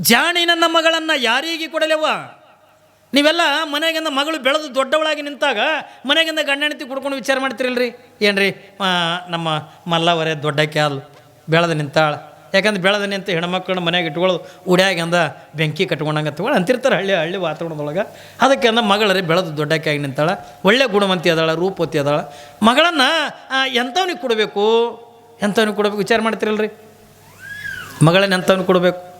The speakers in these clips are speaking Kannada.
ಜಾಣಿ ನನ್ನ ಮಗಳನ್ನು ಯಾರಿಗೆ ಕೊಡಲೆವ್ವ? ನೀವೆಲ್ಲ ಮನೆಗಿಂದ ಮಗಳು ಬೆಳೆದು ದೊಡ್ಡವಳಾಗಿ ನಿಂತಾಗ ಮನೆಗಿಂದ ಗಂಡ ಹೆಂಡತಿ ಕುಡ್ಕೊಂಡು ವಿಚಾರ ಮಾಡ್ತಿರಲ್ರಿ? ಏನ್ರಿ? ನಮ್ಮ ಮಲ್ಲವರೇ ದೊಡ್ಡ ಕ್ಯಾಲ್ ಬೆಳೆದು ನಿಂತಾಳ. ಯಾಕಂದ್ರೆ ಬೆಳೆದ ನಿಂತು ಹೆಣ್ಮಕ್ಳನ್ನ ಮನೆಗೆ ಇಟ್ಕೊಳ್ಳೋದು ಉಡ್ಯಾಗಂದ ಬೆಂಕಿ ಕಟ್ಕೊಂಡಂಗೆ ತಗೊಳ್ಳಿ ಅಂತಿರ್ತಾರೆ ಹಳ್ಳಿ ಹಳ್ಳಿ ವಾತಾವರಣದೊಳಗೆ. ಅದಕ್ಕೆ ಅಂದ ಮಗಳರಿ ಬೆಳೆದು ದೊಡ್ಡಕ್ಕಾಗಿ ನಿಂತಾಳ. ಒಳ್ಳೆ ಗುಣವಂತಿ ಅದಾಳ, ರೂಪವತಿ ಅದಾಳ. ಮಗಳನ್ನು ಎಂಥವ್ನಿಗೆ ಕೊಡಬೇಕು? ಎಂಥವ್ನಿಗೆ ಕೊಡಬೇಕು? ವಿಚಾರ ಮಾಡ್ತಿರಲ್ರಿ? ಮಗಳನ್ನ ಎಂಥವ್ನಿಗೆ ಕೊಡಬೇಕು?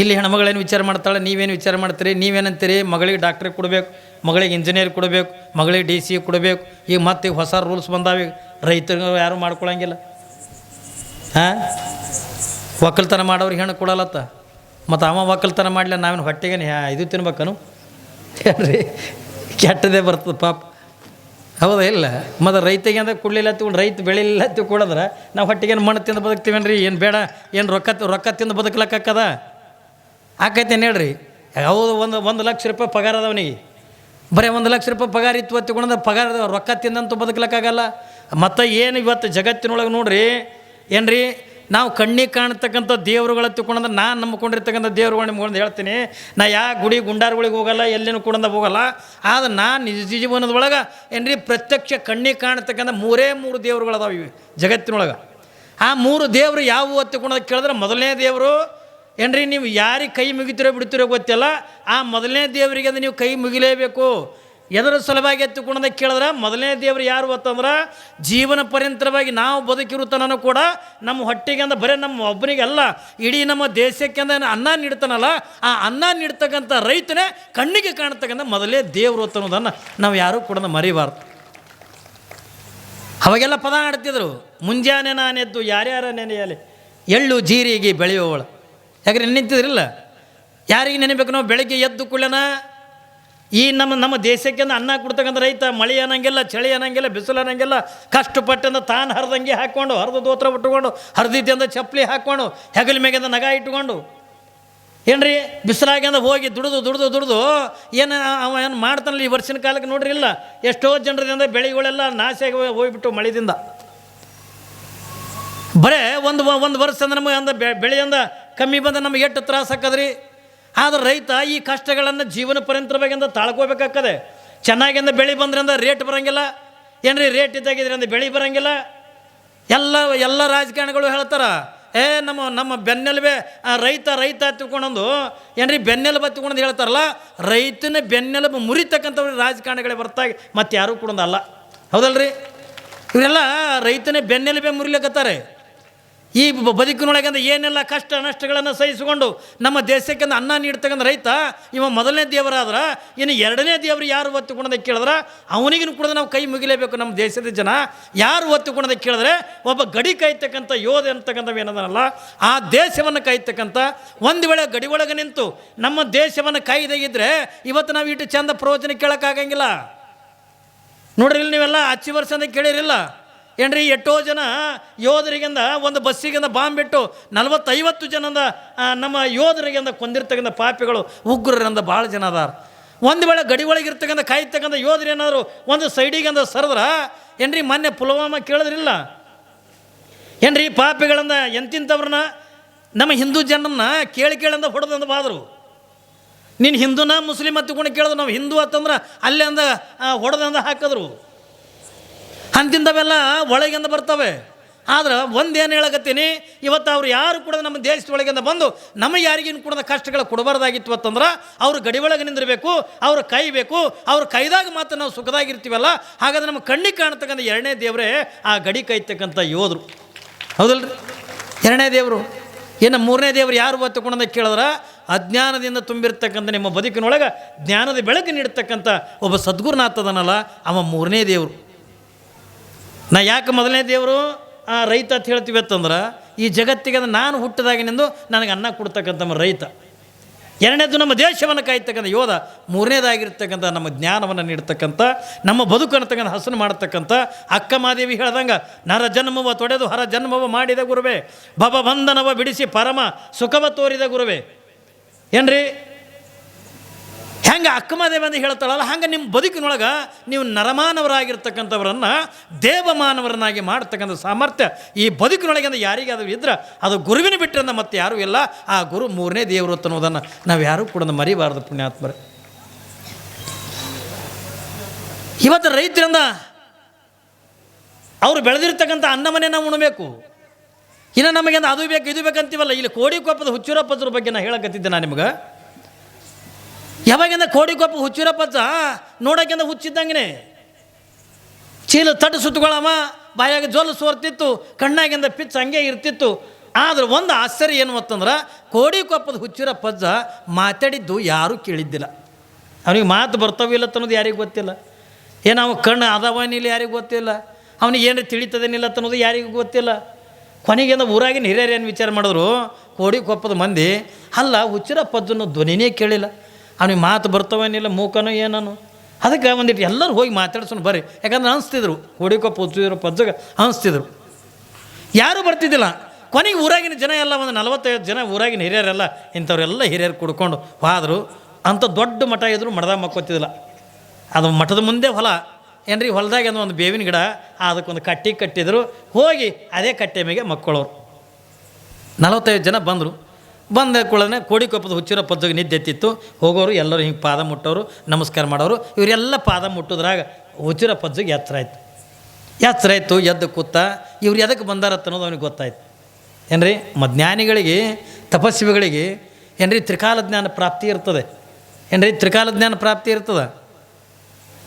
ಇಲ್ಲಿ ಹೆಣ್ಮಗಳೇನು ವಿಚಾರ ಮಾಡ್ತಾಳೆ? ನೀವೇನು ವಿಚಾರ ಮಾಡ್ತೀರಿ? ನೀವೇನಂತೀರಿ? ಮಗಳಿಗೆ ಡಾಕ್ಟ್ರಿಗೆ ಕೊಡಬೇಕು, ಮಗಳಿಗೆ ಇಂಜಿನಿಯರ್ ಕೊಡಬೇಕು, ಮಗಳಿಗೆ ಡಿ ಸಿ ಕೊಡಬೇಕು. ಈಗ ಮತ್ತೆ ಹೊಸ ರೂಲ್ಸ್ ಬಂದಾವೆ ರೈತರು ಯಾರು ಮಾಡ್ಕೊಳ್ಳಂಗಿಲ್ಲ ಹಾಂ? ಒಕ್ಕಲ್ತನ ಮಾಡೋರಿಗೆ ಹೆಣ್ಣು ಕೊಡಲತ್ತ ಮತ್ತು ಅವ ಒಕ್ಕಲ್ತನ ಮಾಡಲಿಲ್ಲ, ನಾವೇನು ಹೊಟ್ಟೆಗೆ ಇದು ತಿನ್ಬೇಕನು? ಹೇಳ್ರಿ ಕೆಟ್ಟದೇ ಬರ್ತದೆ ಪಾಪ. ಹೌದಾ ಇಲ್ಲ? ಮತ್ತು ರೈತಿಗೆ ಅಂದ್ರೆ ಕೊಡಲಿಲ್ಲ ತಿಳ್ಕೊಂಡು ರೈತ ಬೆಳಿಲಿಲ್ಲ ತಿಳ್ಕೊಳದ್ರೆ ನಾವು ಹೊಟ್ಟೆಗೇನು ಮಣ್ಣು ತಿಂದು ಬದುಕ್ತೀವೇನ್ರಿ? ಏನು ಬೇಡ? ಏನು ರೊಕ್ಕ ರೊಕ್ಕ ತಿಂದು ಬದುಕ್ಲಕ್ಕಾಕದ? ಆಕೈತೇನು ಹೇಳ್ರಿ? ಹೌದು, ಒಂದು ಒಂದು ಲಕ್ಷ ರೂಪಾಯಿ ಪಗಾರ ಅದವನಿಗೆ ಬರೀ ಒಂದು ಲಕ್ಷ ರೂಪಾಯಿ ಪಗಾರ ಇತ್ತು ತಿಳ್ಕೊಂಡ್ರೆ ಪಗಾರ ರೊಕ್ಕ ತಿಂದಂತೂ ಬದುಕ್ಲಿಕ್ಕಾಗಲ್ಲ. ಮತ್ತು ಏನು ಇವತ್ತು ಜಗತ್ತಿನೊಳಗೆ ನೋಡ್ರಿ, ಏನ್ರಿ? ನಾವು ಕಣ್ಣಿಗೆ ಕಾಣ್ತಕ್ಕಂಥ ದೇವರುಗಳ ತಿಳ್ಕೊಂಡ್ರೆ ನಾನು ನಂಬ್ಕೊಂಡಿರ್ತಕ್ಕಂಥ ದೇವ್ರುಗಳು ಒಂದು ಹೇಳ್ತೀನಿ. ನಾ ಯಾ ಗುಡಿ ಗುಂಡಾರುಗಳಿಗೆ ಹೋಗಲ್ಲ, ಎಲ್ಲಿನೂ ಕೂಡ ಹೋಗಲ್ಲ. ಆದ್ರೆ ನಾನು ನಿಜ ಜೀವನದೊಳಗೆ ಏನ್ರಿ, ಪ್ರತ್ಯಕ್ಷ ಕಣ್ಣಿಗೆ ಕಾಣ್ತಕ್ಕಂಥ ಮೂರೇ ಮೂರು ದೇವರುಗಳು ಅದಾವೆ ಇವು ಜಗತ್ತಿನೊಳಗೆ. ಆ ಮೂರು ದೇವರು ಯಾವುವು ತಿಳ್ಕೊಂಡೋದು ಕೇಳಿದ್ರೆ, ಮೊದಲನೇ ದೇವರು ಏನ್ರಿ, ನೀವು ಯಾರಿಗೆ ಕೈ ಮುಗಿತಿರೋ ಬಿಡ್ತಿರೋ ಗೊತ್ತಿಲ್ಲ. ಆ ಮೊದಲನೇ ದೇವರಿಗೆ ಅಂದ್ರೆ ನೀವು ಕೈ ಮುಗಿಲೇಬೇಕು. ಎದರ ಸಲುವಾಗಿ ಎತ್ತುಕೊಂಡದ ಕೇಳಿದ್ರೆ ಮೊದಲನೇ ದೇವರು ಯಾರು ಅಂತಂದ್ರೆ ಜೀವನ ಪರ್ಯಂತರವಾಗಿ ನಾವು ಬದುಕಿರುತ್ತಾನೂ ಕೂಡ ನಮ್ಮ ಹೊಟ್ಟೆಗೆ ಅಂದ ಬರೀ ನಮ್ಮ ಒಬ್ಬನಿಗೆಲ್ಲ ಇಡೀ ನಮ್ಮ ದೇಶಕ್ಕೆ ಅಂದ ಅನ್ನ ನೀಡ್ತಾನಲ್ಲ, ಆ ಅನ್ನ ನೀಡ್ತಕ್ಕಂಥ ರೈತನೇ ಕಣ್ಣಿಗೆ ಕಾಣ್ತಕ್ಕಂಥ ಮೊದಲೇ ದೇವರು ಅನ್ನೋದನ್ನು ನಾವು ಯಾರೂ ಕೂಡ ಮರಿಬಾರ್ದು. ಅವಾಗೆಲ್ಲ ಪದ ಆಡ್ತಿದ್ರು ಮುಂಜಾನೆ ನಾನೆದ್ದು ಯಾರ್ಯಾರ ನೆನೆಯಲಿ, ಎಳ್ಳು ಜೀರಿಗೆ ಬೆಳೆಯುವವಳು. ಯಾಕಂದ್ರೆ ನಿಂತಿದ್ರಿಲ್ಲ? ಯಾರಿಗೆ ನೆನೆಬೇಕು ನಾವು? ಬೆಳಗ್ಗೆ ಎದ್ದು ಕುಳ್ಳನ ಈ ನಮ್ಮ ನಮ್ಮ ದೇಶಕ್ಕೆ ಅನ್ನ ಕೊಡ್ತಕ್ಕಂಥ ರೈತ, ಮಳೆ ಅನ್ನಂಗಿಲ್ಲ, ಚಳಿ ಅನ್ನಂಗಿಲ್ಲ, ಬಿಸಿಲು ಅನ್ನಂಗಿಲ್ಲ, ಕಷ್ಟಪಟ್ಟಂದ ತಾನು ಹರಿದಂಗೆ ಹಾಕ್ಕೊಂಡು, ಹರಿದು ದೋತ್ರ ಬಿಟ್ಟುಕೊಂಡು, ಹರಿದಿದ್ದಂದ ಚಪ್ಪಲಿ ಹಾಕ್ಕೊಂಡು, ಹೆಗಲ ಮೇಗಿಂದ ನಗ ಇಟ್ಕೊಂಡು ಏನ್ರಿ? ಬಿಸಿಲಾಗ್ಯಂದ ಹೋಗಿ ದುಡಿದು ದುಡಿದು ದುಡಿದು, ಏನು ಅವ ಏನು ಮಾಡ್ತಾನಲ್ಲ ಈ ವರ್ಷಿನ ಕಾಲಕ್ಕೆ ನೋಡ್ರಿ ಇಲ್ಲ? ಎಷ್ಟೋ ಜನರಿಂದ ಬೆಳೆಗಳೆಲ್ಲ ನಾಶ ಹೋಗಿಬಿಟ್ಟು ಹೋಗ್- ಹೋಗ್ಬಿಟ್ಟು ಮಳೆದಿಂದ. ಬರೇ ಒಂದು ಒಂದು ವರ್ಷ ಅಂದ್ರೆ ನಮಗೆ ಅಂದ ಬೆಳೆಯಿಂದ ಕಮ್ಮಿ ಬಂದ ನಮಗೆ ಎಷ್ಟು ತ್ರಾಸ ಆಕದ್ರಿ? ಆದ್ರೆ ರೈತ ಈ ಕಷ್ಟಗಳನ್ನು ಜೀವನ ಪರ್ಯಂತರವಾಗಿಂದ ತಾಳ್ಕೋಬೇಕಾಗ್ತದೆ. ಚೆನ್ನಾಗಿಂದ ಬೆಳೆ ಬಂದ್ರಿಂದ ರೇಟ್ ಬರೋಂಗಿಲ್ಲ. ಏನ್ರಿ ರೇಟ್ ಇದ್ದಾಗಿದ್ರಿಂದ ಬೆಳೆ ಬರೋಂಗಿಲ್ಲ. ಎಲ್ಲ ಎಲ್ಲ ರಾಜಕಾರಣಿಗಳು ಹೇಳ್ತಾರ, ಏ, ನಮ್ಮ ನಮ್ಮ ಬೆನ್ನೆಲುಬೆ ರೈತ ರೈತ ತಿಳ್ಕೊಂಡೊಂದು, ಏನ್ರಿ ಬೆನ್ನೆಲುಬು ತಿಳ್ಕೊಂಡು ಹೇಳ್ತಾರಲ್ಲ, ರೈತನ ಬೆನ್ನೆಲುಬು ಮುರಿತಕ್ಕಂಥವ್ರು ರಾಜಕಾರಣಿಗಳೇ ಬರ್ತಾಗ ಮತ್ತೆ ಯಾರೂ ಕೂಡ ಅಲ್ಲ ಹೌದಲ್ರಿ? ಇವರೆಲ್ಲ ರೈತನೇ ಬೆನ್ನೆಲುಬೆ ಮುರಿಲಿಕತ್ತಾರೆ. ಈ ಬದುಕಿನೊಳಗಿಂದ ಏನೆಲ್ಲ ಕಷ್ಟ ನಷ್ಟಗಳನ್ನು ಸಹಿಸಿಕೊಂಡು ನಮ್ಮ ದೇಶಕ್ಕೆ ಅನ್ನ ನೀಡ್ತಕ್ಕಂಥ ರೈತ, ಇವ ಮೊದಲನೇ ದೇವರಾದ್ರೆ, ಇನ್ನು ಎರಡನೇ ದೇವರು ಯಾರು ಒತ್ತುಕೊಂಡದ ಕೇಳಿದ್ರೆ ಅವನಿಗೂ ಕೂಡ ನಾವು ಕೈ ಮುಗಿಲೇಬೇಕು ನಮ್ಮ ದೇಶದ ಜನ. ಯಾರು ಒತ್ತುಕೊಂಡದ ಕೇಳಿದ್ರೆ ಒಬ್ಬ ಗಡಿ ಕಾಯ್ತಕ್ಕಂಥ ಯೋಧ ಅಂತಕ್ಕಂಥವು ಏನದನಲ್ಲ, ಆ ದೇಶವನ್ನು ಕಾಯ್ತಕ್ಕಂಥ ಒಂದು ವೇಳೆ ಗಡಿ ಒಳಗೆ ನಿಂತು ನಮ್ಮ ದೇಶವನ್ನು ಕಾಯ್ದಾಗಿದ್ರೆ ಇವತ್ತು ನಾವು ಇಟ್ಟು ಚಂದ ಪ್ರವಚನ ಕೇಳೋಕ್ಕಾಗಂಗಿಲ್ಲ. ನೋಡ್ರಿ ನೀವೆಲ್ಲ ಹಚ್ಚಿ ವರ್ಷ ಅಂತ ಕೇಳಿರಿಲ್ಲ. ಏನ್ರಿ, ಎಷ್ಟೋ ಜನ ಯೋಧರಿಗಿಂದ ಒಂದು ಬಸ್ಸಿಗಿಂದ ಬಾಂಬ್ ಬಿಟ್ಟು ನಲವತ್ತೈವತ್ತು ಜನದ ನಮ್ಮ ಯೋಧರಿಗಿಂದ ಕೊಂದಿರ್ತಕ್ಕಂಥ ಪಾಪಿಗಳು, ಉಗ್ರರಿಂದ ಭಾಳ ಜನ ಅದಾರ. ಒಂದು ವೇಳೆ ಗಡಿ ಒಳಗಿರ್ತಕ್ಕಂಥ ಕಾಯ್ತಕ್ಕಂಥ ಯೋಧರು ಏನಾದರೂ ಒಂದು ಸೈಡಿಗಂದ ಸರದ್ರ, ಏನ್ರಿ, ಮೊನ್ನೆ ಪುಲ್ವಾಮ ಕೇಳಿದ್ರಿಲ್ಲ? ಏನ್ರಿ, ಪಾಪಿಗಳನ್ನ ಎಂತಿಂಥವ್ರನ್ನ, ನಮ್ಮ ಹಿಂದೂ ಜನನ್ನ ಕೇಳಿ ಕೇಳಿಂದ ಹೊಡೆದಂದ ಬಾದರು. ನೀನು ಹಿಂದೂನ ಮುಸ್ಲಿಮ್ ಹತ್ತಿಕೊಂಡು ಕೇಳಿದ್ರು, ನಾವು ಹಿಂದೂ ಅಂತಂದ್ರೆ ಅಲ್ಲೇ ಅಂದ ಹೊಡೆದಂದ ಹಾಕಿದ್ರು. ಅಂತಿಂದವೆಲ್ಲ ಒಳಗಿಂದ ಬರ್ತವೆ. ಆದ್ರೆ ಒಂದೇನು ಹೇಳಕತ್ತೀನಿ, ಇವತ್ತು ಅವ್ರು ಯಾರು ಕೂಡ ನಮ್ಮ ದೇಶದ ಒಳಗಿಂದ ಬಂದು ನಮಗೆ ಯಾರಿಗಿನ ಕೂಡ ಕಷ್ಟಗಳು ಕೊಡಬಾರ್ದಾಗಿತ್ತು ಅಂತಂದ್ರೆ ಅವ್ರು ಗಡಿ ಒಳಗೆ ನಿಂದಿರಬೇಕು ಕೈ ಬೇಕು, ಅವ್ರ ಕೈದಾಗ ಮಾತ್ರ ನಾವು ಸುಖದಾಗಿರ್ತೀವಲ್ಲ, ಹಾಗಾದ್ರೆ ನಮ್ಮ ಕಣ್ಣಿಗೆ ಕಾಣ್ತಕ್ಕಂಥ ಎರಡನೇ ದೇವರೇ ಆ ಗಡಿ ಕೈತಕ್ಕಂಥ ಯೋಧರು ಹೌದಲ್ರಿ? ಎರಡನೇ ದೇವರು. ಏನು ಮೂರನೇ ದೇವರು ಯಾರು ಒತ್ತುಕೊಂಡ ಕೇಳಿದ್ರೆ, ಅಜ್ಞಾನದಿಂದ ತುಂಬಿರ್ತಕ್ಕಂಥ ನಿಮ್ಮ ಬದುಕಿನೊಳಗೆ ಜ್ಞಾನದ ಬೆಳಕು ನೀಡ್ತಕ್ಕಂಥ ಒಬ್ಬ ಸದ್ಗುರುನಾಥದನಲ್ಲ, ಅವ ಮೂರನೇ ದೇವರು. ನಾ ಯಾಕೆ ಮೊದಲನೇ ದೇವರು ಆ ರೈತ ಅಂತ ಹೇಳ್ತೀವಿ ಅಂತಂದ್ರೆ, ಈ ಜಗತ್ತಿಗೆ ನಾನು ಹುಟ್ಟಿದಾಗಿನಿಂದು ನನಗೆ ಅನ್ನ ಕೊಡ್ತಕ್ಕಂಥ ರೈತ. ಎರಡನೇದು ನಮ್ಮ ದೇಶವನ್ನು ಕಾಯ್ತಕ್ಕಂಥ ಯೋಧ, ಮೂರನೇದಾಗಿರ್ತಕ್ಕಂಥ ನಮ್ಮ ಜ್ಞಾನವನ್ನು ನೀಡ್ತಕ್ಕಂಥ, ನಮ್ಮ ಬದುಕನ್ನತಕ್ಕಂಥ ಹಸನು ಮಾಡತಕ್ಕಂಥ, ಅಕ್ಕ ಮಾದೇವಿ ಹೇಳ್ದಂಗೆ, ನರ ಜನ್ಮವ ತೊಡೆದು ಹರ ಜನ್ಮವ ಮಾಡಿದ ಗುರುವೆ, ಭವ ಬಂಧನವ ಬಿಡಿಸಿ ಪರಮ ಸುಖವ ತೋರಿದ ಗುರುವೆ. ಏನ್ರಿ? ಹೆಂಗೆ ಅಕ್ಕಮದೇವ ಅಂತ ಹೇಳ್ತಾಳಲ್ಲ, ಹಂಗೆ ನಿಮ್ಮ ಬದುಕಿನೊಳಗೆ ನೀವು ನರಮಾನವರಾಗಿರ್ತಕ್ಕಂಥವರನ್ನು ದೇವಮಾನವರನ್ನಾಗಿ ಮಾಡ್ತಕ್ಕಂಥ ಸಾಮರ್ಥ್ಯ ಈ ಬದುಕಿನೊಳಗೆ ಅಂದ್ರೆ ಯಾರಿಗಾದರೂ ಇದ್ರೆ ಅದು ಗುರುವಿನ ಬಿಟ್ಟರೆ ಮತ್ತೆ ಯಾರೂ ಇಲ್ಲ. ಆ ಗುರು ಮೂರನೇ ದೇವರು ಅನ್ನೋದನ್ನು ನಾವು ಯಾರೂ ಕೂಡ ಮರಿಬಾರ್ದು ಪುಣ್ಯಾತ್ಮರೇ. ಇವತ್ತು ರೈತರಿಂದ ಅವರು ಬೆಳೆದಿರ್ತಕ್ಕಂಥ ಅನ್ನವನ್ನೇ ನಾವು ಉಣಬೇಕು. ಇನ್ನು ನಮಗೆ ಅದು ಬೇಕು, ಇದು ಬೇಕಂತೀವಲ್ಲ ಇಲ್ಲಿ ಕೋಡಿಕೊಪ್ಪದ ಹುಚ್ಚುರಪ್ಪದ್ರ ಬಗ್ಗೆ ನಾನು ಹೇಳಕತ್ತಿದ್ದೆ ನಾನು ನಿಮ್ಗೆ. ಯಾವಾಗಿಂದ ಕೋಡಿಕೊಪ್ಪ ಹುಚ್ಚಿರಪ್ಪತ್ತ ನೋಡೋಕ್ಕಿಂತ ಹುಚ್ಚಿದ್ದಂಗೆ ಚೀಲ ತಟ್ಟು ಸುತ್ತಕೊಳ್ಳಮ್ಮ ಬಾಯಾಗ ಜೊಲ್ಲು ಸೋರ್ತಿತ್ತು, ಕಣ್ಣಾಗಿಂದ ಪಿಚ್ ಹಂಗೆ ಇರ್ತಿತ್ತು. ಆದ್ರೆ ಒಂದು ಆಶ್ಚರ್ಯ ಏನು ಅಂತಂದ್ರೆ ಕೋಡಿಕೊಪ್ಪದ ಹುಚ್ಚಿರ ಪಜ್ಜ ಮಾತಾಡಿದ್ದು ಯಾರೂ ಕೇಳಿದ್ದಿಲ್ಲ. ಅವನಿಗೆ ಮಾತು ಬರ್ತಾವಿಲ್ಲ ಅನ್ನೋದು ಯಾರಿಗೂ ಗೊತ್ತಿಲ್ಲ. ಏನು ಅವ ಕಣ್ಣು ಅದವನಿಲ್ಲ ಯಾರಿಗೂ ಗೊತ್ತಿಲ್ಲ. ಅವನಿಗೆ ಏನು ತಿಳಿತದೇನಿಲ್ಲ ಅನ್ನೋದು ಯಾರಿಗೂ ಗೊತ್ತಿಲ್ಲ. ಕೊನೆಗೆಂದ ಊರಾಗಿನ ಹಿರಿಯರು ಏನು ವಿಚಾರ ಮಾಡಿದ್ರು ಕೋಡಿಕೊಪ್ಪದ ಮಂದಿ, ಅಲ್ಲ ಹುಚ್ಚಿರ ಪಜ್ಜನ ಧ್ವನಿನೇ ಕೇಳಿಲ್ಲ. ಅವನಿಗೆ ಮಾತು ಬರ್ತಾವೇನಿಲ್ಲ, ಮೂಕನೋ ಏನನು. ಅದಕ್ಕೆ ಒಂದಿಟ್ಟು ಎಲ್ಲರೂ ಹೋಗಿ ಮಾತಾಡ್ಸೋಣ, ಬರ್ರಿ. ಯಾಕಂದ್ರೆ ಅನಿಸ್ತಿದ್ರು ಹೊಡಿಕೊಪ್ಪ ಹುಚ್ಚಿರೋ ಪಜ್ಜಗ, ಅನಿಸ್ತಿದ್ರು. ಯಾರೂ ಬರ್ತಿದ್ದಿಲ್ಲ. ಕೊನೆಗೆ ಊರಾಗಿನ ಜನ ಎಲ್ಲ ಒಂದು ನಲವತ್ತೈದು ಜನ ಊರಾಗಿನ ಹಿರಿಯರೆಲ್ಲ, ಇಂಥವ್ರೆಲ್ಲ ಹಿರಿಯರು ಕುಡ್ಕೊಂಡು ಹೋದರು. ಅಂಥ ದೊಡ್ಡ ಮಠ ಇದ್ರು ಮಠದಾಗ ಮಕ್ಕೋತಿದ್ದಿಲ್ಲ. ಅದು ಮಠದ ಮುಂದೆ ಹೊಲ. ಏನ್ರಿ, ಹೊಲದಾಗ ಒಂದು ಬೇವಿನ ಗಿಡ, ಅದಕ್ಕೊಂದು ಕಟ್ಟಿ ಕಟ್ಟಿದ್ರು. ಹೋಗಿ ಅದೇ ಕಟ್ಟೆ ಮೇಲೆ ಮಕ್ಕಳವ್ರು ನಲವತ್ತೈದು ಜನ ಬಂದರು. ಬಂದ ಕೂಡಲೇ ಕೋಡಿಕೊಪ್ಪದ ಹುಚ್ಚಿರೋ ಪದ್ದಗೆ ನಿದ್ದೆ ಎತ್ತಿತ್ತು. ಹೋಗೋರು ಎಲ್ಲರೂ ಹಿಂಗೆ ಪಾದ ಮುಟ್ಟೋರು, ನಮಸ್ಕಾರ ಮಾಡೋರು. ಇವರೆಲ್ಲ ಪಾದ ಮುಟ್ಟೋದ್ರಾಗ ಹುಚ್ಚಿರೋ ಪಜ್ಜಿಗೆ ಎತ್ತರ ಆಯಿತು. ಎತ್ತರ ಆಯಿತು, ಎದ್ದು ಕೂತ ಇವ್ರು ಎದಕ್ಕೆ ಬಂದಾರತ್ತ ಅನ್ನೋದು ಅವನಿಗೆ ಗೊತ್ತಾಯ್ತು. ಏನ್ರಿ? ಮಜ್ಞಾನಿಗಳಿಗೆ ತಪಸ್ವಿಗಳಿಗೆ ಏನ್ರಿ? ತ್ರಿಕಾಲ ಜ್ಞಾನ ಪ್ರಾಪ್ತಿ ಇರ್ತದೆ. ಏನ್ರಿ? ತ್ರಿಕಾಲ ಜ್ಞಾನ ಪ್ರಾಪ್ತಿ ಇರ್ತದೆ.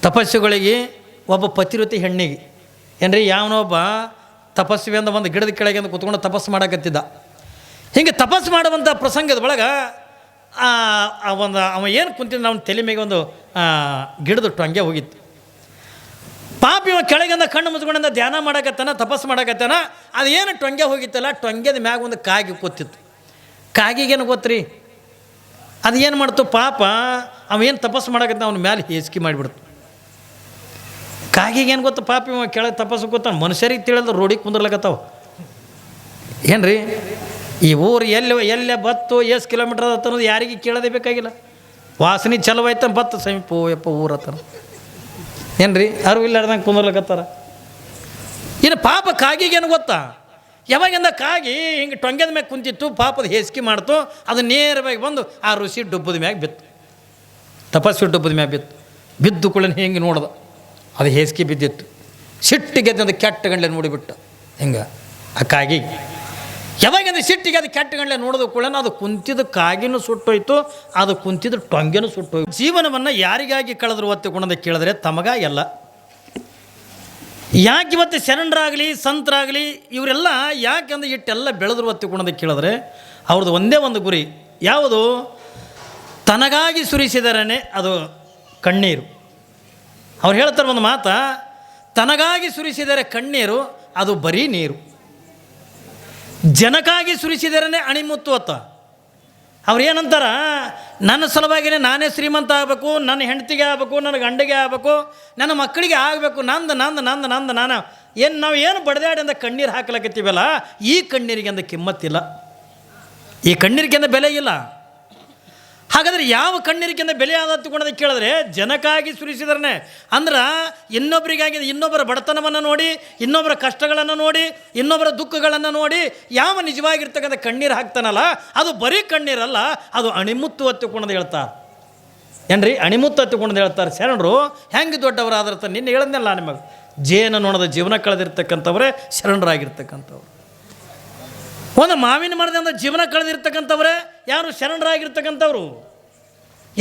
ತಪಸ್ಸುಗಳಿಗೆ ಒಬ್ಬ ಪತಿರುತಿ ಹೆಣ್ಣಿಗೆ. ಏನ್ರಿ? ಯಾವನೊಬ್ಬ ತಪಸ್ವಿ ಅಂತ ಒಂದು ಗಿಡದ ಕೆಳಗೆ ಕುತ್ಕೊಂಡು ತಪಸ್ಸು ಮಾಡಕತ್ತಿದ್ದ. ಹಿಂಗೆ ತಪಸ್ಸು ಮಾಡುವಂಥ ಪ್ರಸಂಗದ ಒಳಗೆ ಒಂದು, ಅವ ಏನು ಕುಂತಿದ್ದ ಅವನ ತಲೆ ಮೇಲೆ ಒಂದು ಗಿಡದ ಟೊಂಗೆ ಹೋಗಿತ್ತು. ಪಾಪ ಇವ ಕೆಳಗಿಂದ ಕಣ್ಣು ಮುಚ್ಕೊಂಡಿಂದ ಧ್ಯಾನ ಮಾಡಕತ್ತಾನ ತಪಸ್ಸು ಮಾಡಕತ್ತಾನ, ಅದು ಏನು ಟೊಂಗೆ ಹೋಗಿತ್ತಲ್ಲ, ಟೊಂಗೆದ ಮ್ಯಾಗ ಒಂದು ಕಾಗಿ ಕೂತಿತ್ತು. ಕಾಗಿಗೇನು ಗೊತ್ತ್ರಿ? ಅದು ಏನು ಮಾಡ್ತು? ಪಾಪ ಅವ ಏನು ತಪಸ್ಸು ಮಾಡಕತ್ತ ಅವ್ನ ಮ್ಯಾಲೆ ಹೇಸಿಗೆ ಮಾಡಿಬಿಡ್ತು. ಕಾಗಿಗೇನು ಗೊತ್ತು? ಪಾಪ ಇವ ಕೆಳಗೆ ತಪಸ್ಸು ಗೊತ್ತ ಮನುಷ್ಯರಿಗೆ ತಿಳಿದ ರೋಡಿಗೆ ಕುಂದ್ರಲಕತ್ತಾವ. ಏನ್ರಿ? ಈ ಊರು ಎಲ್ಲಿ, ಎಲ್ಲೇ ಬತ್ತು, ಎಷ್ಟು ಕಿಲೋಮೀಟ್ರ್ ಅದ ಅನ್ನೋದು ಯಾರಿಗೆ ಕೇಳೋದೇ ಬೇಕಾಗಿಲ್ಲ. ವಾಸನೆ ಚಲೋ ಬತ್ತು ಸಮೀಪ ಯಪ್ಪ ಊರ ಹತ್ರ. ಏನ್ರಿ? ಅರಿವು ಇಲ್ಲಾರ್ದಂಗೆ ಕುಂದರ್ಲಕತ್ತಾರ? ಇನ್ನು ಪಾಪ ಕಾಗಿಗೇನು ಗೊತ್ತಾ? ಯಾವಾಗಿಂದ ಕಾಗಿ ಹಿಂಗೆ ಟೊಂಗೆದ ಮ್ಯಾಗ ಕುಂತಿತ್ತು, ಪಾಪದ ಹೇಸಿಗೆ ಮಾಡ್ತು, ಅದು ನೇರವಾಗಿ ಬಂದು ಆ ಋಷಿ ಡುಬ್ಬದ ಮ್ಯಾಗ ಬಿತ್ತು. ತಪಸ್ವಿ ಡುಬ್ಬದ ಮ್ಯಾಗ ಬಿತ್ತು. ಬಿದ್ದು ಕುಳನ ಹಿಂಗೆ ನೋಡ್ದ. ಅದು ಹೇಸಿಗೆ ಬಿದ್ದಿತ್ತು. ಸಿಟ್ಟಿಗೆ ಅದು ಕೆಟ್ಟ ಗಂಡ್ಲೆ ನೋಡಿಬಿಟ್ಟು ಹಿಂಗೆ ಆ ಕಾಗಿ ಯಾವಾಗಿಂದ ಸಿಟ್ಟಿಗೆ ಅದು ಕೆಟ್ಟ ಗಂಡ್ಲೆ ನೋಡಿದ ಕೂಡ ಅದು ಕುಂತಿದ ಕಾಗಿನೂ ಸುಟ್ಟೋಯ್ತು, ಅದು ಕುಂತಿದ ಟೊಂಗೆನೂ ಸುಟ್ಟೋಯ್ತು. ಜೀವನವನ್ನು ಯಾರಿಗಾಗಿ ಕಳೆದ್ರು ಒತ್ತಿಕೊಂಡಂತ ಕೇಳಿದ್ರೆ ತಮಗ ಎಲ್ಲ. ಯಾಕೆ ಇವತ್ತು ಶರಣರಾಗಲಿ, ಸಂತರಾಗಲಿ, ಇವರೆಲ್ಲ ಯಾಕೆ ಅಂದ್ರೆ ಇಟ್ಟೆಲ್ಲ ಬೆಳೆದ್ರು ಕುಣದ ಕೇಳಿದ್ರೆ ಅವ್ರದ್ದು ಒಂದೇ ಒಂದು ಗುರಿ. ಯಾವುದು? ತನಗಾಗಿ ಸುರಿಸಿದರೇ ಅದು ಕಣ್ಣೀರು. ಅವ್ರು ಹೇಳ್ತಾರೆ ಒಂದು ಮಾತಾ, ತನಗಾಗಿ ಸುರಿಸಿದರೆ ಕಣ್ಣೀರು, ಅದು ಬರೀ ನೀರು. ಜನಕ್ಕಾಗಿ ಸುರಿಸಿದರೇನೆ ಅಣಿಮುತ್ತು ಅತ್ತ. ಅವ್ರು ಏನಂತಾರ, ನನ್ನ ಸಲುವಾಗಿನೇ ನಾನೇ ಶ್ರೀಮಂತ ಆಗಬೇಕು, ನನ್ನ ಹೆಂಡತಿಗೆ ಆಗಬೇಕು, ನನ್ನ ಗಂಡಿಗೆ ಆಗಬೇಕು, ನನ್ನ ಮಕ್ಕಳಿಗೆ ಆಗಬೇಕು, ನಂದು ನಂದು ನಂದು ನಂದು, ನಾನು. ಏನು ನಾವು ಏನು ಬಡದಾಡಿ ಅಂತ ಕಣ್ಣೀರು ಹಾಕ್ಲಕತ್ತೀವಲ್ಲ, ಈ ಕಣ್ಣೀರಿಗೆ ಅಂದ ಕಿಮ್ಮತ್ತಿಲ್ಲ. ಈ ಕಣ್ಣೀರಿಗೆ ಅಂದ ಬೆಲೆ ಇಲ್ಲ. ಹಾಗಾದ್ರೆ ಯಾವ ಕಣ್ಣೀರಿಕೆಂದ ಬೆಲೆ ಆದ ತಗೊಂಡದ ಕೇಳಿದ್ರೆ, ಜನಕ್ಕಾಗಿ ಸುರಿಸಿದ್ರನೆ. ಅಂದ್ರೆ ಇನ್ನೊಬ್ಬರಿಗಾಗಿ ಇನ್ನೊಬ್ಬರ ಬಡತನವನ್ನು ನೋಡಿ, ಇನ್ನೊಬ್ಬರ ಕಷ್ಟಗಳನ್ನು ನೋಡಿ, ಇನ್ನೊಬ್ಬರ ದುಃಖಗಳನ್ನು ನೋಡಿ, ಯಾವ ನಿಜವಾಗಿರ್ತಕ್ಕಂಥ ಕಣ್ಣೀರು ಹಾಕ್ತಾನಲ್ಲ, ಅದು ಬರೀ ಕಣ್ಣೀರಲ್ಲ, ಅದು ಅಣಿಮುತ್ತು ಹತ್ತಿಕೊಂಡದು ಹೇಳ್ತಾರೆ. ಏನ್ರಿ? ಅಣಿಮುತ್ತು ಹತ್ತಿಕೊಂಡದು ಹೇಳ್ತಾರೆ. ಶರಣರು, ಹೆಂಗೆ ದೊಡ್ಡವರಾದಿರ್ತಾರೆ ನಿನ್ನೆ ಹೇಳದ್ನಲ್ಲ ನಿಮಗೆ, ಜೇನ ನೋಡದ ಜೀವನ ಕಳೆದಿರ್ತಕ್ಕಂಥವ್ರೆ, ಶರಣರಾಗಿರ್ತಕ್ಕಂಥವ್ರು. ಒಂದು ಮಾವಿನ ಮರದಿಂದ ಜೀವನ ಕಳೆದಿರ್ತಕ್ಕಂಥವ್ರೆ ಯಾರು ಶರಣರಾಗಿರ್ತಕ್ಕಂಥವ್ರು?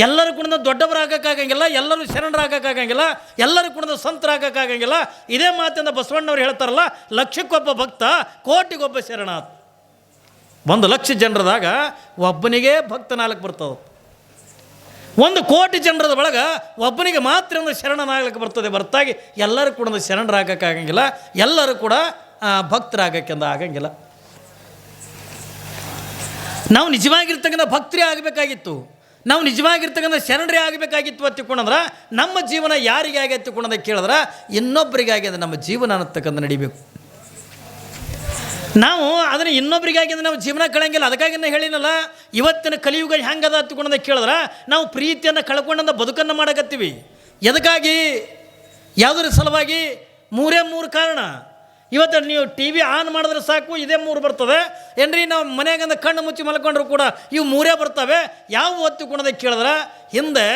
ಎಲ್ಲರೂ ಕೂಡ ದೊಡ್ಡವರಾಗಕ್ಕಾಗಂಗಿಲ್ಲ, ಎಲ್ಲರೂ ಶರಣರಾಗಕ್ಕಾಗಂಗಿಲ್ಲ, ಎಲ್ಲರೂ ಕೂಡ ಸಂತರಾಗಕ್ಕಾಗಂಗಿಲ್ಲ. ಇದೇ ಮಾತಿಂದ ಬಸವಣ್ಣವ್ರು ಹೇಳ್ತಾರಲ್ಲ, ಲಕ್ಷಕ್ಕೊಬ್ಬ ಭಕ್ತ, ಕೋಟಿಗೊಬ್ಬ ಶರಣ ಒಂದು ಲಕ್ಷ ಜನರದಾಗ ಒಬ್ಬನಿಗೆ ಭಕ್ತ ನಾಲ್ಕು ಬರ್ತದೆ. ಒಂದು ಕೋಟಿ ಜನರದ ಒಳಗೆ ಒಬ್ಬನಿಗೆ ಮಾತ್ರ ಒಂದು ಶರಣನಾಗ್ಲಿಕ್ಕೆ ಬರ್ತದೆ. ಬರ್ತಾಗಿ ಎಲ್ಲರೂ ಕೂಡ ಶರಣರಾಗಕ್ಕಾಗಂಗಿಲ್ಲ, ಎಲ್ಲರೂ ಕೂಡ ಭಕ್ತರಾಗಕ್ಕೆಂದು ಆಗಂಗಿಲ್ಲ. ನಾವು ನಿಜವಾಗಿರ್ತಕ್ಕಂಥ ಭಕ್ತರೇ ಆಗಬೇಕಾಗಿತ್ತು. ನಾವು ನಿಜವಾಗಿರ್ತಕ್ಕಂಥ ಶರಣರೇ ಆಗಬೇಕಾಗಿತ್ತು ಅಂತ ತಿಳ್ಕೊಂಡಂದ್ರೆ ನಮ್ಮ ಜೀವನ ಯಾರಿಗೆ ತಿಳ್ಕೊಂಡಂತ ಕೇಳಿದ್ರೆ ಇನ್ನೊಬ್ಬರಿಗಾಗಿ ಅದು ನಮ್ಮ ಜೀವನ ಅನ್ನತಕ್ಕಂಥ ನಡಿಬೇಕು. ನಾವು ಅದನ್ನು ಇನ್ನೊಬ್ಬರಿಗಾಗಿ ನಾವು ಜೀವನ ಕಳೆಯಂಗಿಲ್ಲ. ಅದಕ್ಕಾಗಿ ನಾನು ಹೇಳಿನಲ್ಲ, ಇವತ್ತಿನ ಕಲಿಯುಗ ಹೆಂಗದ ಹತ್ಕೊಂಡ ಕೇಳಿದ್ರೆ ನಾವು ಪ್ರೀತಿಯನ್ನು ಕಳ್ಕೊಂಡಂಥ ಬದುಕನ್ನು ಮಾಡಕತ್ತೀವಿ. ಎದಕ್ಕಾಗಿ? ಯಾವುದರ ಸಲುವಾಗಿ? ಮೂರೇ ಮೂರು ಕಾರಣ. ಇವತ್ತು ನೀವು ಟಿ ವಿ ಆನ್ ಮಾಡಿದ್ರೆ ಸಾಕು, ಇದೇ ಮೂರು ಬರ್ತದೆ. ಏನ್ರಿ, ನಾವು ಮನೆಯಾಗಂದ ಕಣ್ಣು ಮುಚ್ಚಿ ಮಲ್ಕೊಂಡ್ರು ಕೂಡ ಇವು ಮೂರೇ ಬರ್ತವೆ. ಯಾವ ಹೊತ್ತುಕೊಂಡದ ಕೇಳಿದ್ರೆ, ಹಿಂದೆ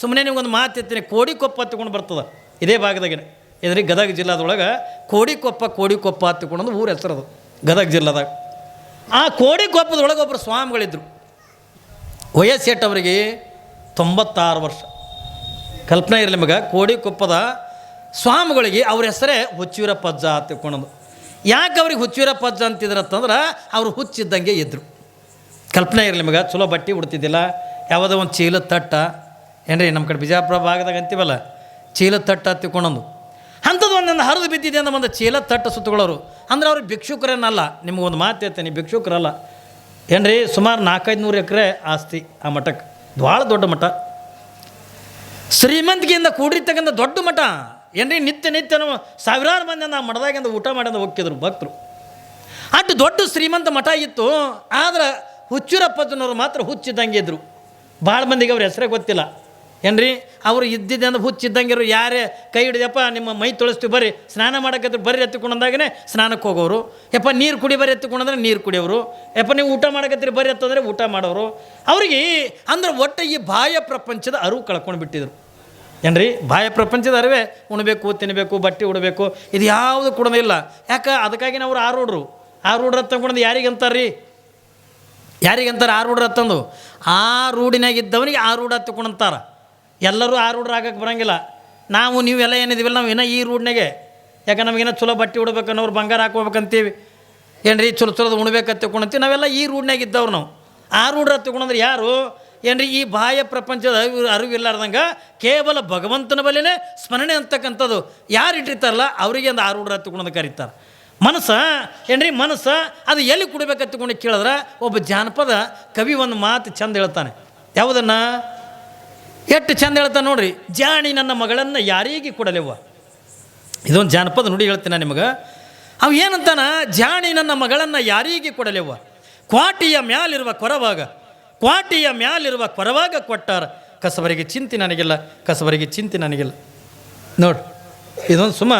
ಸುಮ್ಮನೆ ನಿಮ್ಗೊಂದು ಮಾತು ಎತ್ತೀನಿ ಕೋಡಿಕೊಪ್ಪ ಹತ್ಕೊಂಡು ಬರ್ತದೆ. ಇದೇ ಭಾಗದಾಗಿನ. ಇದ್ರಿ ಗದಗ ಜಿಲ್ಲಾದೊಳಗೆ ಕೋಡಿಕೊಪ್ಪ ಕೋಡಿಕೊಪ್ಪ ಹತ್ತಿಕೊಂಡು ಊರ ಹೆಸರದು ಗದಗ ಜಿಲ್ಲಾದಾಗ. ಆ ಕೋಡಿಕೊಪ್ಪದೊಳಗೆ ಒಬ್ಬರು ಸ್ವಾಮಿಗಳಿದ್ರು. ವಯಸ್ಸೇಟ್ ಅವರಿಗೆ ತೊಂಬತ್ತಾರು ವರ್ಷ. ಕಲ್ಪನೆ ಇರಲಿ ನಿಮಗೆ ಕೋಡಿಕೊಪ್ಪದ ಸ್ವಾಮಿಗಳಿಗೆ ಅವ್ರ ಹೆಸರೇ ಹುಚ್ಚೂರ ಪಜ್ಜ ತಿಳ್ಕೊಳೋದು. ಯಾಕೆ ಅವ್ರಿಗೆ ಹುಚ್ಚುವೀರಪ್ಪ ಪಜ್ಜ ಅಂತಿದ್ರತ್ತಂದ್ರೆ ಅವರು ಹುಚ್ಚಿದ್ದಂಗೆ ಇದ್ದರು ಕಲ್ಪನೆ ಇರಲಿ ನಿಮಗೆ ಚಲೋ ಬಟ್ಟೆ ಉಡ್ತಿದ್ದಿಲ್ಲ, ಯಾವುದೋ ಒಂದು ಚೀಲದ ತಟ್ಟ. ಏನ್ರಿ ನಮ್ಮ ಕಡೆ ಬಿಜಾಪುರ ಭಾಗದಾಗ ಅಂತೀವಲ್ಲ, ಚೀಲ ತಟ್ಟ ತಿಳ್ಕೊಳೋದು. ಅಂಥದ್ದು ಒಂದೊಂದು ಹರಿದು ಬಿದ್ದಿದೆ ಅಂತ ಒಂದು ಚೀಲ ತಟ್ಟ ಸುತ್ತಕೊಳ್ಳೋರು. ಅಂದ್ರೆ ಅವ್ರು ಭಿಕ್ಷುಕರೇನಲ್ಲ ನಿಮಗೊಂದು ಮಾತು ಹೇಳ್ತೇನೆ, ಭಿಕ್ಷುಕರಲ್ಲ. ಏನ್ರಿ, ಸುಮಾರು ನಾಲ್ಕೈದು ನೂರು ಎಕರೆ ಆಸ್ತಿ ಆ ಮಠಕ್ಕೆ. ಭಾಳ ದೊಡ್ಡ ಮಠ. ಶ್ರೀಮಂತಿಕೆಯಿಂದ ಕೂಡಿರ್ತಕ್ಕಂಥ ದೊಡ್ಡ ಮಠ. ಏನ್ರಿ ನಿತ್ಯ ನಿತ್ಯ ನಾವು ಸಾವಿರಾರು ಮಂದಿ ನಾವು ಮಠದಾಗಿಂದ ಊಟ ಮಾಡಿದ ಹೋಗ್ತಿದ್ರು ಭಕ್ತರು. ಅಷ್ಟು ದೊಡ್ಡ ಶ್ರೀಮಂತ ಮಠ ಇತ್ತು, ಆದ್ರೆ ಹುಚ್ಚುರಪ್ಪಜ್ಜನವರು ಮಾತ್ರ ಹುಚ್ಚಿದ್ದಂಗೆ ಇದ್ರು. ಭಾಳ ಮಂದಿಗೆ ಅವ್ರ ಹೆಸರೇ ಗೊತ್ತಿಲ್ಲ. ಏನ್ರಿ? ಅವರು ಇದ್ದಿದ್ದೆ ಅಂದ್ರೆ ಹುಚ್ಚಿದ್ದಂಗೆ ಇರು ಯಾರೇ ಕೈ ಹಿಡಿದಪ್ಪ ನಿಮ್ಮ ಮೈ ತೊಳಸ್ತೀವಿ, ಬರ್ರಿ. ಸ್ನಾನ ಮಾಡೋಕ್ಕೆ ಬರ್ರಿ ಎತ್ತಿಕೊಂಡಂದಾಗನೇ ಸ್ನಾನಕ್ಕೆ ಹೋಗೋರು. ಯಪ್ಪ, ನೀರು ಕುಡಿ, ಬರ್ರಿ ಎತ್ತಿಕೊಂಡಂದ್ರೆ ನೀರು ಕುಡಿಯೋರು ಯಪ್ಪ, ನೀವು ಊಟ ಮಾಡಕತ್ತೀರಿ, ಬರ್ರಿ ಎತ್ತಂದ್ರೆ ಊಟ ಮಾಡೋರು. ಅವ್ರಿಗೆ ಅಂದ್ರೆ ಒಟ್ಟು ಈ ಬಾಹ್ಯ ಪ್ರಪಂಚದ ಅರಿವು ಕಳ್ಕೊಂಡು ಬಿಟ್ಟಿದ್ರು ಏನ್ರಿ? ಬಾಹ್ಯ ಪ್ರಪಂಚದ ಅರಿವೆ? ಉಣಬೇಕು ತಿನ್ನಬೇಕು ಬಟ್ಟೆ ಉಡಬೇಕು, ಇದು ಯಾವುದು ಕೊಡೋದಿಲ್ಲ ಯಾಕೆ? ಅದಕ್ಕಾಗಿ ನಾವು ಆ ಆರೋಡ್ರ ತಗೊಂಡು ಯಾರಿಗೆ ಅಂತಾರ್ರಿ? ಯಾರಿಗೆ ಅಂತಾರೆ? ಆ ರೂಢ್ರ ತಂದು ಆ ರೂಢಿನಾಗಿದ್ದವನಿಗೆ ಆ ರೂಢ ತಗೊಂಡಂತಾರೆ ಎಲ್ಲರೂ ಆ ರೂಢ್ರ ಆಗಕ್ಕೆ ಬರಂಗಿಲ್ಲ. ನಾವು ನೀವೆಲ್ಲ ಏನಿದ್ದೀವಲ್ಲ ನಾವು ಇನ್ನೂ ಈ ರೂಢ್ನಾಗೆ. ಯಾಕೆ? ನಮಗಿನ್ನ ಚಲೋ ಬಟ್ಟೆ ಉಡ್ಬೇಕು ಅನ್ನೋರು ಬಂಗಾರ ಹಾಕೋಬೇಕಂತೀವಿ ಏನ್ರಿ? ಚಲೋ, ಚಲೋದು ಉಣ್ಬೇಕಂತ ತಿಳ್ಕೊಂಡಂತೀವಿ ನಾವೆಲ್ಲ ಈ ರೂಢ್ನಾಗಿದ್ದವ್ರು ನಾವು. ಆ ರೂಢ್ರ ತಗೊಂಡಂದ್ರೆ ಯಾರು? ಏನ್ರಿ, ಈ ಬಾಹ್ಯ ಪ್ರಪಂಚದ ಅರಿವು ಅರಿವಿಲ್ಲಾರ್ದಂಗೆ ಕೇವಲ ಭಗವಂತನ ಬಲಿನೇ ಸ್ಮರಣೆ ಅಂತಕ್ಕಂಥದ್ದು. ಯಾರು ಇಟ್ಟಿರ್ತಾರಲ್ಲ, ಅವರಿಗೆ ಒಂದು ಆರೂಢ ತಗೊಂಡು ಕರೀತಾರೆ. ಮನಸ್ಸ, ಏನ್ರಿ, ಮನಸ್ಸ, ಅದು ಎಲ್ಲಿ ಕುಡಿಬೇಕಂತ ತಗೊಂಡು ಕೇಳಿದ್ರೆ, ಒಬ್ಬ ಜಾನಪದ ಕವಿ ಒಂದು ಮಾತು ಚಂದ ಹೇಳ್ತಾನೆ. ಯಾವುದನ್ನು? ಎಷ್ಟು ಚಂದ ಹೇಳ್ತಾನೆ ನೋಡ್ರಿ, ಜಾಣಿ ನನ್ನ ಮಗಳನ್ನು ಯಾರಿಗೆ ಕೊಡಲೆವ್ವ? ಇದೊಂದು ಜಾನಪದ ನುಡಿ ಹೇಳ್ತೀನಿ ನಿಮಗೆ. ಅವ ಏನಂತಾನ, ಜಾಣಿ ನನ್ನ ಮಗಳನ್ನು ಯಾರಿಗೆ ಕೊಡಲೆವ್ವ? ಕ್ವಾಟಿಯ ಮ್ಯಾಲಿರುವ ಕೊರವಾಗ ಕ್ವಾಟಿಯ ಮ್ಯಾಲಿರುವ ಕೊರವಾಗ ಕೊಟ್ಟಾರ. ಕಸಬರಿಗೆ ಚಿಂತೆ ನನಗಿಲ್ಲ ಕಸಬರಿಗೆ ಚಿಂತೆ ನನಗಿಲ್ಲ. ನೋಡಿ ಇದೊಂದು ಸುಮ